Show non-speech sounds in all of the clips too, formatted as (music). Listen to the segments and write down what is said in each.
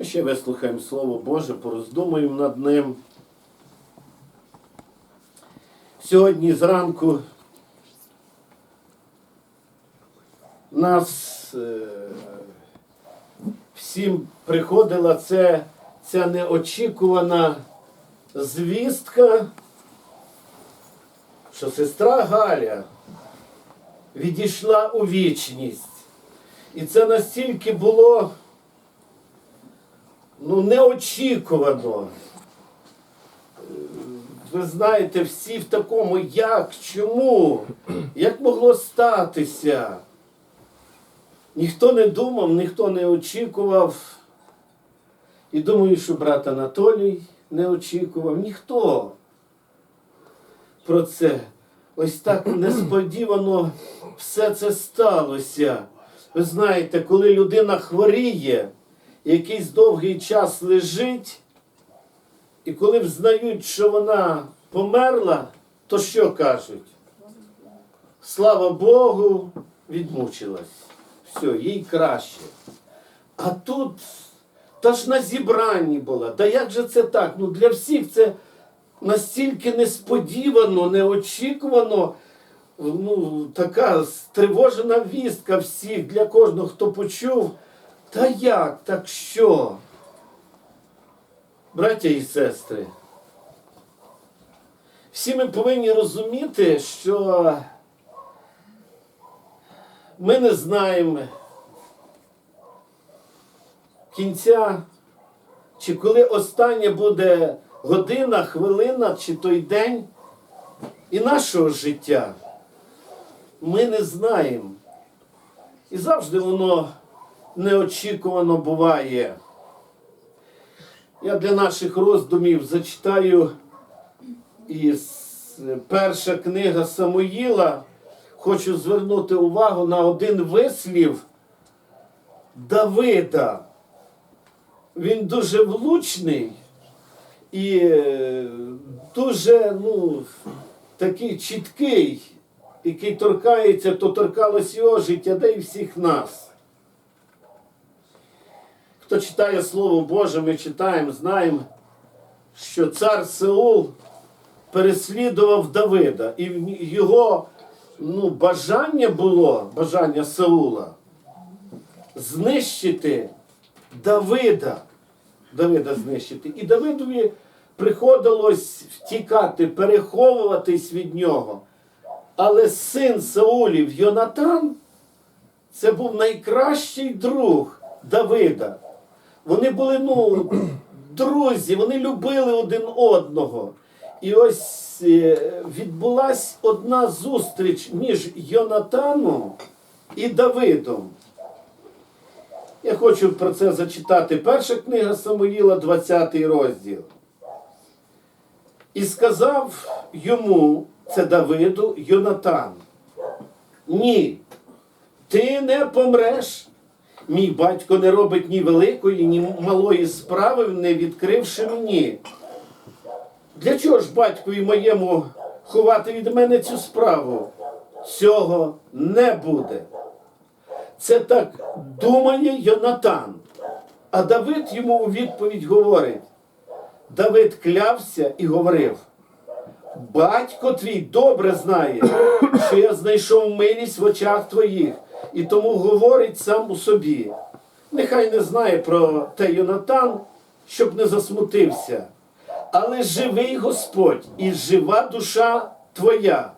ми ще вислухаємо Слово Боже, пороздумуємо над ним. Сьогодні зранку нас е, всім приходила це, ця неочікувана звістка, що сестра Галя відійшла у вічність. І це настільки було ну, неочікувано. Ви знаєте, всі в такому, як, чому, як могло статися. Ніхто не думав, ніхто не очікував. І думаю, що брат Анатолій не очікував, ніхто про це. Ось так несподівано все це сталося. Ви знаєте, коли людина хворіє, якийсь довгий час лежить, і коли взнають, що вона померла, то що кажуть? Слава Богу, відмучилась. Все, їй краще. А тут та ж на зібранні була. Та як же це так? Ну для всіх це настільки несподівано, неочікувано. Ну, така стривожена вістка всіх для кожного, хто почув. Та як? Так що? Браття і сестри, всі ми повинні розуміти, що ми не знаємо кінця, чи коли остання буде година, хвилина, чи той день і нашого життя. Ми не знаємо. І завжди воно неочікувано буває. Я для наших роздумів зачитаю із перша книга Самуїла. Хочу звернути увагу на один вислів Давида. Він дуже влучний і е, дуже ну, такий чіткий, який торкається, то торкалось його життя, да і всіх нас. Хто читає Слово Боже, ми читаємо, знаємо, що цар Сеул переслідував Давида, і його ну, бажання було, бажання Саула, знищити Давида. Давида знищити. І Давидові приходилось втікати, переховуватись від нього. Але син Саулів Йонатан це був найкращий друг Давида. Вони були ну, друзі, вони любили один одного. І ось е, відбулась одна зустріч між Йонатаном і Давидом. Я хочу про це зачитати. Перша книга Самуїла, 20 розділ. І сказав йому, це Давиду, Йонатан, ні, ти не помреш. Мій батько не робить ні великої, ні малої справи, не відкривши мені. Для чого ж батькові моєму ховати від мене цю справу? Цього не буде. Це так думає Йонатан. А Давид йому у відповідь говорить: Давид клявся і говорив: Батько твій добре знає, що я знайшов милість в очах твоїх, і тому говорить сам у собі. Нехай не знає про те Йонатан, щоб не засмутився. Але живий Господь і жива душа твоя.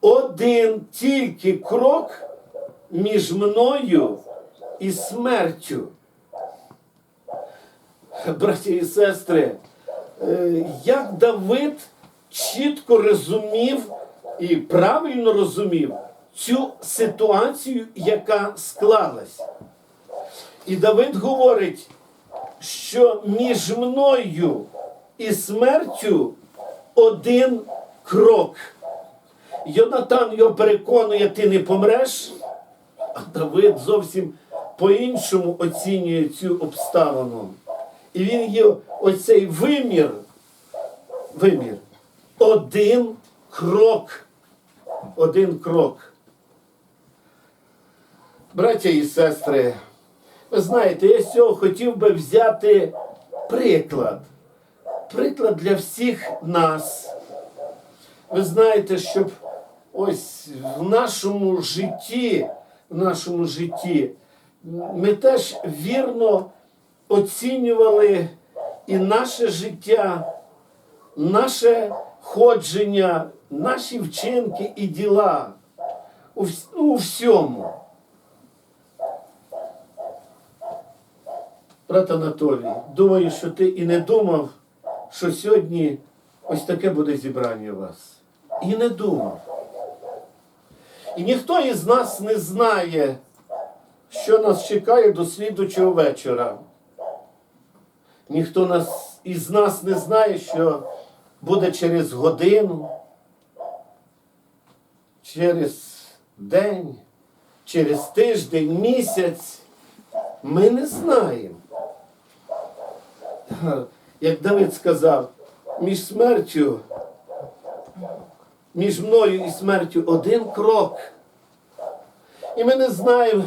Один тільки крок між мною і смертю. Браті і сестри, е, як Давид чітко розумів і правильно розумів цю ситуацію, яка склалась. І Давид говорить, що між мною і смертю один крок. Йонатан його переконує, ти не помреш, а Давид зовсім по-іншому оцінює цю обставину. І він є оцей вимір, вимір, один крок. Один крок. Браття і сестри, ви знаєте, я з цього хотів би взяти приклад. Приклад для всіх нас. Ви знаєте, щоб ось в нашому житті, в нашому житті ми теж вірно оцінювали і наше життя, наше ходження, наші вчинки і діла у, ну, у всьому. Брат Анатолій, думаю, що ти і не думав, що сьогодні ось таке буде зібрання у вас. І не думав. І ніхто із нас не знає, що нас чекає до слідучого вечора. Ніхто нас, із нас не знає, що буде через годину, через день, через тиждень, місяць. Ми не знаємо. Як Давид сказав, між смертю, між мною і смертю один крок. І ми не знаємо,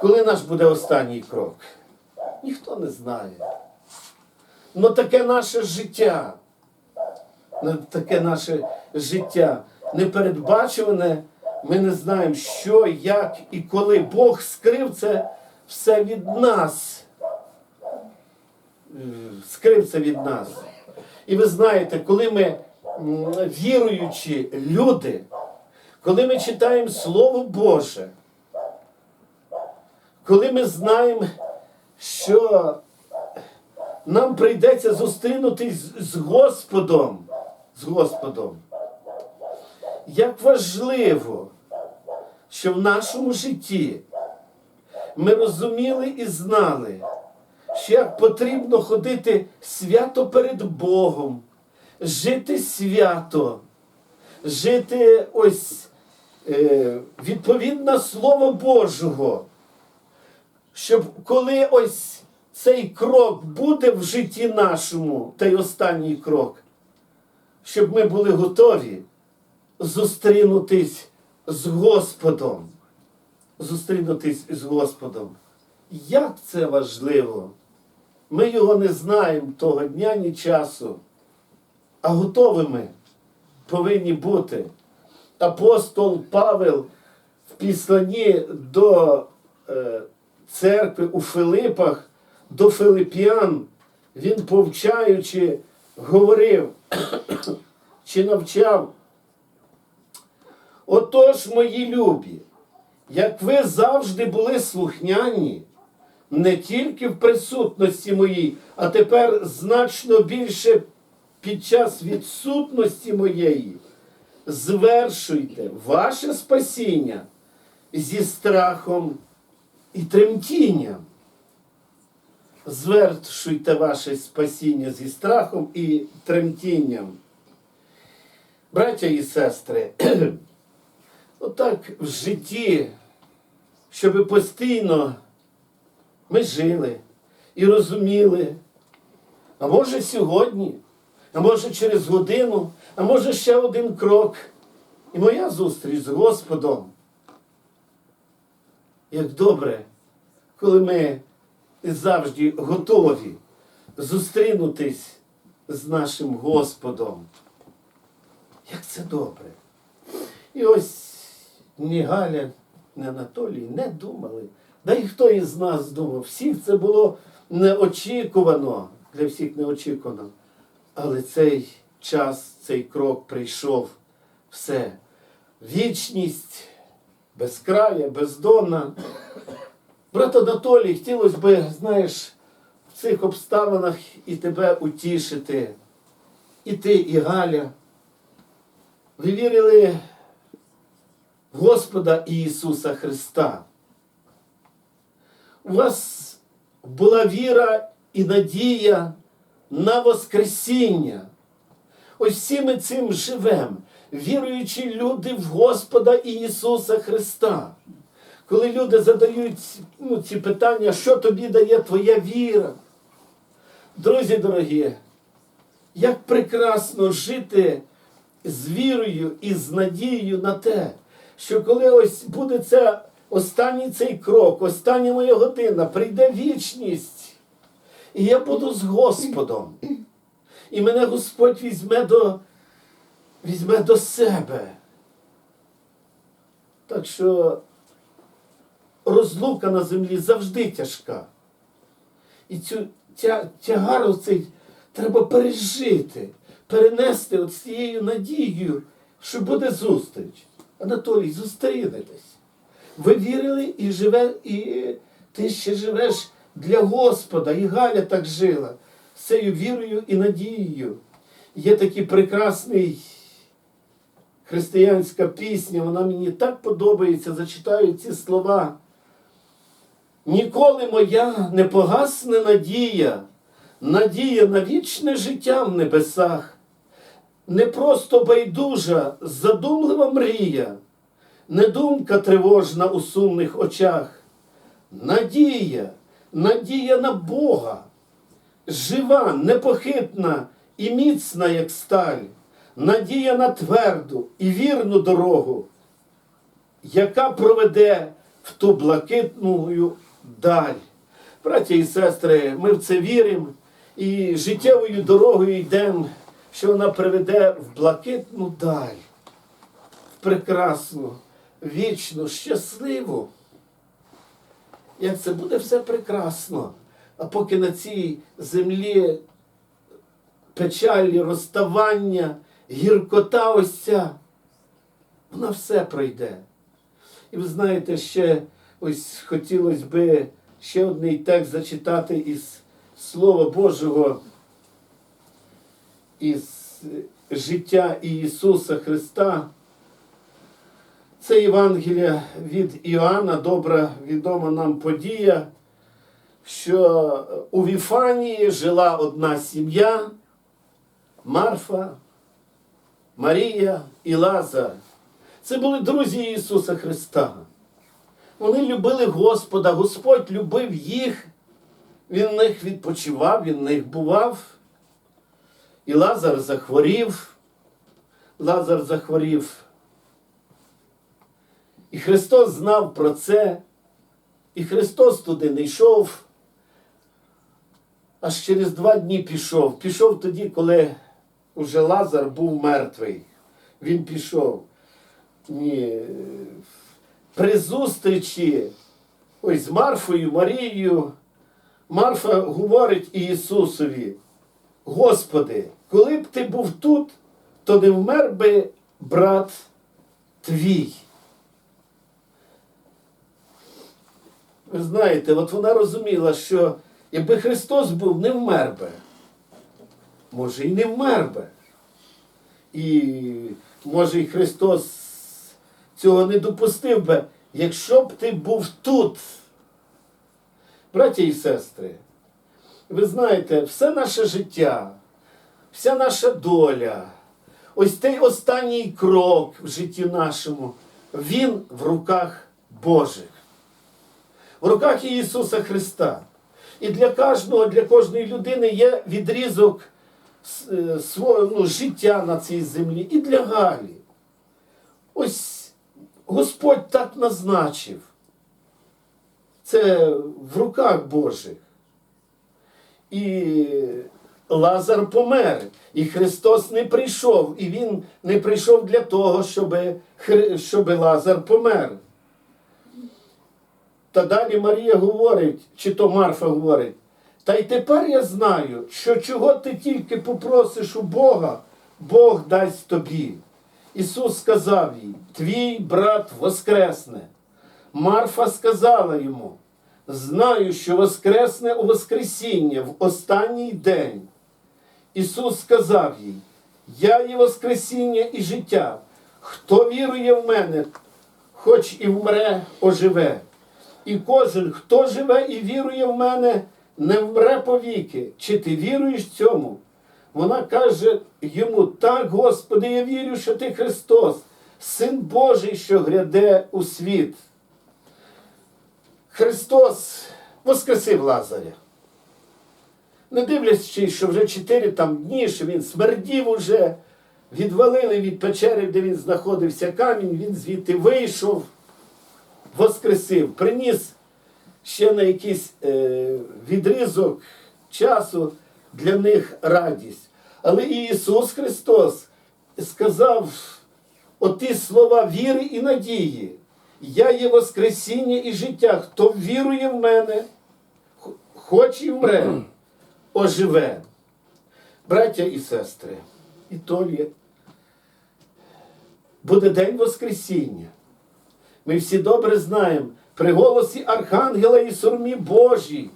коли наш буде останній крок. Ніхто не знає. Ну таке наше життя. Таке наше життя непередбачуване. Ми не знаємо, що, як і коли Бог скрив це все від нас. Е, Скрив це від нас. І ви знаєте, коли ми віруючі люди, коли ми читаємо Слово Боже, коли ми знаємо, що нам прийдеться зустрінутись з Господом, з Господом, як важливо, що в нашому житті ми розуміли і знали, як потрібно ходити свято перед Богом, жити свято, жити ось е, відповідно Слово Божого, щоб коли ось цей крок буде в житті нашому, той останній крок, щоб ми були готові зустрінутись з Господом. Зустрінутись з Господом. Як це важливо! Ми його не знаємо того дня, ні часу, а готовими повинні бути. Апостол Павел в післанні до е, церкви у Филипах, до Филип'ян, він повчаючи, говорив чи навчав. Отож, мої любі, як ви завжди були слухняні, не тільки в присутності моїй, а тепер значно більше під час відсутності моєї, звершуйте ваше спасіння зі страхом і тремтінням. Звершуйте ваше спасіння зі страхом і тремтінням. Браття і сестри, (clears throat) отак в житті, щоб постійно ми жили і розуміли, а може сьогодні, а може через годину, а може ще один крок. І моя зустріч з Господом. Як добре, коли ми завжди готові зустрінутись з нашим Господом. Як це добре. І ось ні Галя, ні Анатолій не думали. Да і хто із нас думав? Всіх це було неочікувано, для всіх неочікувано. Але цей час, цей крок прийшов все. Вічність безкрая, бездонна. Брат Анатолій, хотілося б, знаєш, в цих обставинах і тебе утішити. І ти, і Галя. Ви вірили в Господа Ісуса Христа. У вас була віра і надія на Воскресіння. Ось всі ми цим живемо, віруючі люди в Господа Ісуса Христа. Коли люди задають ну, ці питання, що тобі дає твоя віра? Друзі дорогі, як прекрасно жити з вірою і з надією на те, що коли ось буде ця останній цей крок, остання моя година, прийде вічність. І я буду з Господом. І мене Господь візьме до, візьме до себе. Так що розлука на землі завжди тяжка. І цю тя, тягар оцей треба пережити, перенести от з цією надією, що буде зустріч. Анатолій, зустрінетесь. Ви вірили і живе, і ти ще живеш для Господа. І Галя так жила з цією вірою і надією. Є такий прекрасний християнська пісня, вона мені так подобається, зачитаю ці слова. Ніколи моя не погасне надія, надія на вічне життя в небесах, не просто байдужа, задумлива мрія, не думка тривожна у сумних очах. Надія, надія на Бога, жива, непохитна і міцна, як сталь, надія на тверду і вірну дорогу, яка проведе в ту блакитну даль. Браті і сестри, ми в це віримо і життєвою дорогою йдемо, що вона приведе в блакитну даль, в прекрасну, вічну, щасливу. Як це буде все прекрасно, а поки на цій землі печалі, розставання, гіркота ось ця, вона все пройде. І ви знаєте, ще ось хотілося би ще одний текст зачитати із Слова Божого, із життя Ісуса Христа. Це Євангелія від Іоанна, добра відома нам подія, що у Віфанії жила одна сім'я Марфа, Марія і Лазар. Це були друзі Ісуса Христа. Вони любили Господа, Господь любив їх, Він в них відпочивав, Він в них бував. І Лазар захворів. Лазар захворів. І Христос знав про це, і Христос туди не йшов. Аж через два дні пішов. Пішов тоді, коли уже Лазар був мертвий. Він пішов. Ні. При зустрічі ось з Марфою, Марією, Марфа говорить Ісусові, Господи, коли б ти був тут, то не вмер би брат твій. Ви знаєте, от вона розуміла, що якби Христос був, не вмер би. Може, і не вмер би. І може і Христос цього не допустив би, якщо б ти був тут. Браті і сестри, ви знаєте, все наше життя, вся наша доля, ось той останній крок в житті нашому, він в руках Божих, в руках Ісуса Христа. І для кожного, для кожної людини є відрізок е, свого ну, життя на цій землі і для Галі. Ось Господь так назначив. Це в руках Божих. І Лазар помер, і Христос не прийшов, і Він не прийшов для того, щоб, щоб Лазар помер. Та далі Марія говорить, чи то Марфа говорить, та й тепер я знаю, що чого ти тільки попросиш у Бога, Бог дасть тобі. Ісус сказав їй, твій брат воскресне. Марфа сказала йому, знаю, що воскресне у Воскресіння в останній день. Ісус сказав їй, я є Воскресіння і життя. Хто вірує в мене, хоч і вмре, оживе. І кожен, хто живе і вірує в мене, не вмре повіки. Чи ти віруєш цьому? Вона каже йому, так, Господи, я вірю, що ти Христос, Син Божий, що гряде у світ. Христос воскресив Лазаря. Не дивлячись, що вже чотири там дні, що він смердів уже, відвалили від печери, де він знаходився камінь, він звідти вийшов. Воскресив, приніс ще на якийсь е, відрізок часу для них радість. Але і Ісус Христос сказав оті слова віри і надії. Я є Воскресіння і життя. Хто вірує в мене, х- хоч і вмре, оживе. Браття і сестри, і то є. Буде День Воскресіння. Ми всі добре знаємо при голосі Архангела і сурмі Божій,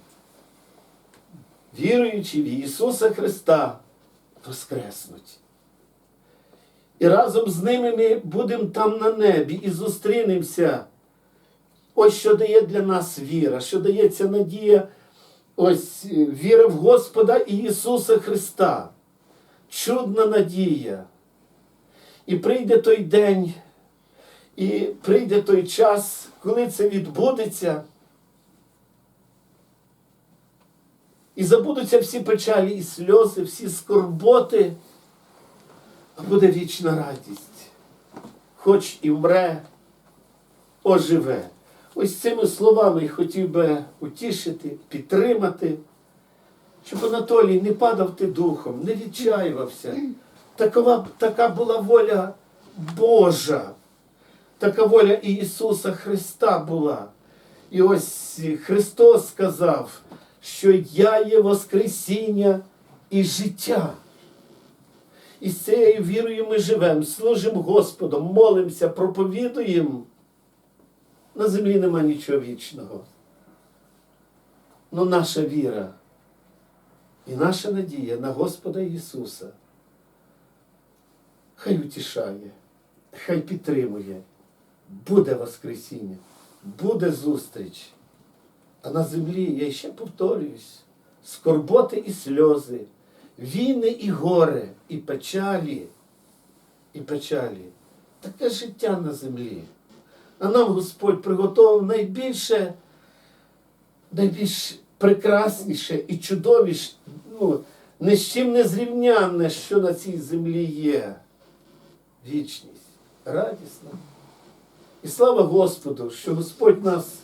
віруючи в Ісуса Христа, воскреснуть. І разом з ними ми будемо там на небі і зустрінемося. Ось що дає для нас віра, що дається надія, ось е, віра в Господа і Ісуса Христа. Чудна надія. І прийде той день, і прийде той час, коли це відбудеться. І забудуться всі печалі і сльози, всі скорботи, а буде вічна радість. Хоч і вмре, оживе. Ось цими словами хотів би утішити, підтримати, щоб Анатолій не падав ти духом, не відчаювався. Такова, така була воля Божа, така воля і Ісуса Христа була. І ось Христос сказав, що я є Воскресіння і життя. І з цією вірою ми живемо, служимо Господом, молимося, проповідуємо. На землі нема нічого вічного. Ну наша віра і наша надія на Господа Ісуса хай утішає, хай підтримує. Буде Воскресіння, буде зустріч. А на землі, я ще повторююсь, скорботи і сльози, війни і горе, і печалі, і печалі. Таке життя на землі. А нам Господь приготував найбільше, найбільш прекрасніше і чудовіше, ну, ні з чим не зрівнянне, що на цій землі є. Вічність, радісна. І слава Господу, що Господь нас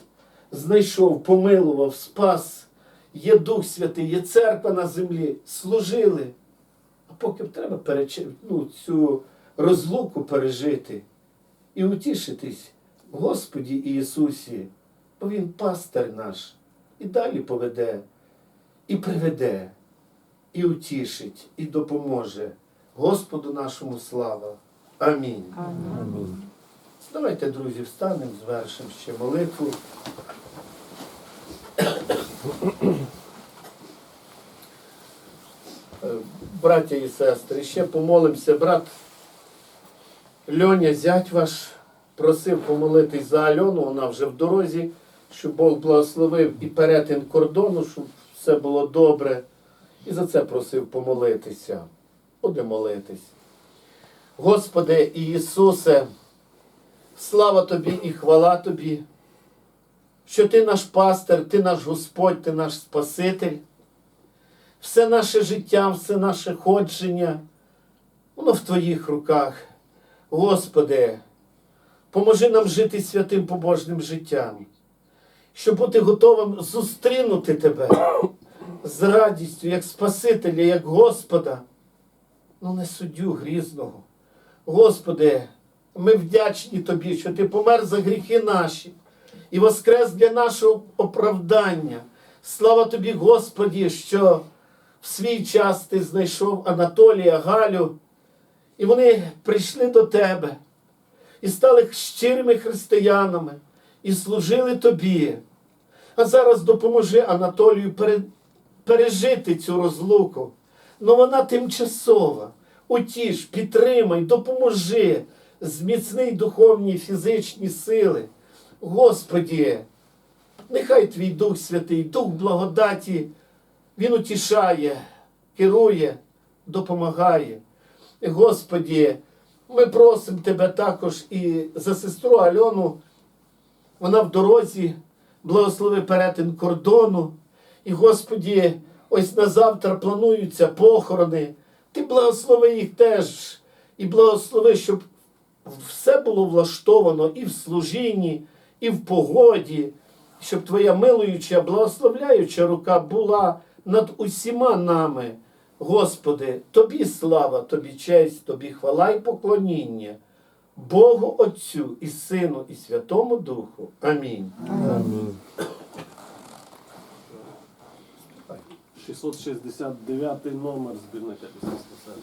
знайшов, помилував, спас. Є Дух Святий, є церква на землі, служили. А поки треба перечи, ну, цю розлуку пережити і утішитись Господі Ісусі, бо Він пастир наш і далі поведе, і приведе, і утішить, і допоможе. Господу нашому слава. Амінь. Амінь. Давайте, друзі, встанемо, звершимо ще молитву. Браття і сестри, ще помолимося. Брат Льоня, зять ваш, просив помолитись за Альону, вона вже в дорозі, щоб Бог благословив і перетин кордону, щоб все було добре. І за це просив помолитися. Буде молитись. Господи Ісусе, слава Тобі і хвала Тобі, що Ти наш пастир, Ти наш Господь, Ти наш Спаситель. Все наше життя, все наше ходження, воно в Твоїх руках. Господи, поможи нам жити святим побожним життям, щоб бути готовим зустрінути Тебе з радістю, як Спасителя, як Господа, ну не суддю грізного. Господи, ми вдячні Тобі, що Ти помер за гріхи наші і воскрес для нашого оправдання. Слава Тобі, Господі, що в свій час Ти знайшов Анатолія, Галю, і вони прийшли до Тебе і стали щирими християнами і служили Тобі. А зараз допоможи Анатолію пережити цю розлуку. Ну вона тимчасова. Утіш, підтримай, допоможи, зміцни духовні фізичні сили. Господі, нехай Твій Дух Святий, Дух благодаті, Він утішає, керує, допомагає. Господі, ми просимо Тебе також і за сестру Альону. Вона в дорозі, благослови перетин кордону. І, Господі, ось на завтра плануються похорони. Ти благослови їх теж. І благослови, щоб все було влаштовано і в служінні, і в погоді, щоб Твоя милуюча, благословляюча рука була над усіма нами. Господи, Тобі слава, Тобі честь, Тобі хвала і поклоніння. Богу Отцю і Сину, і Святому Духу. Амінь. 669 номер збірника після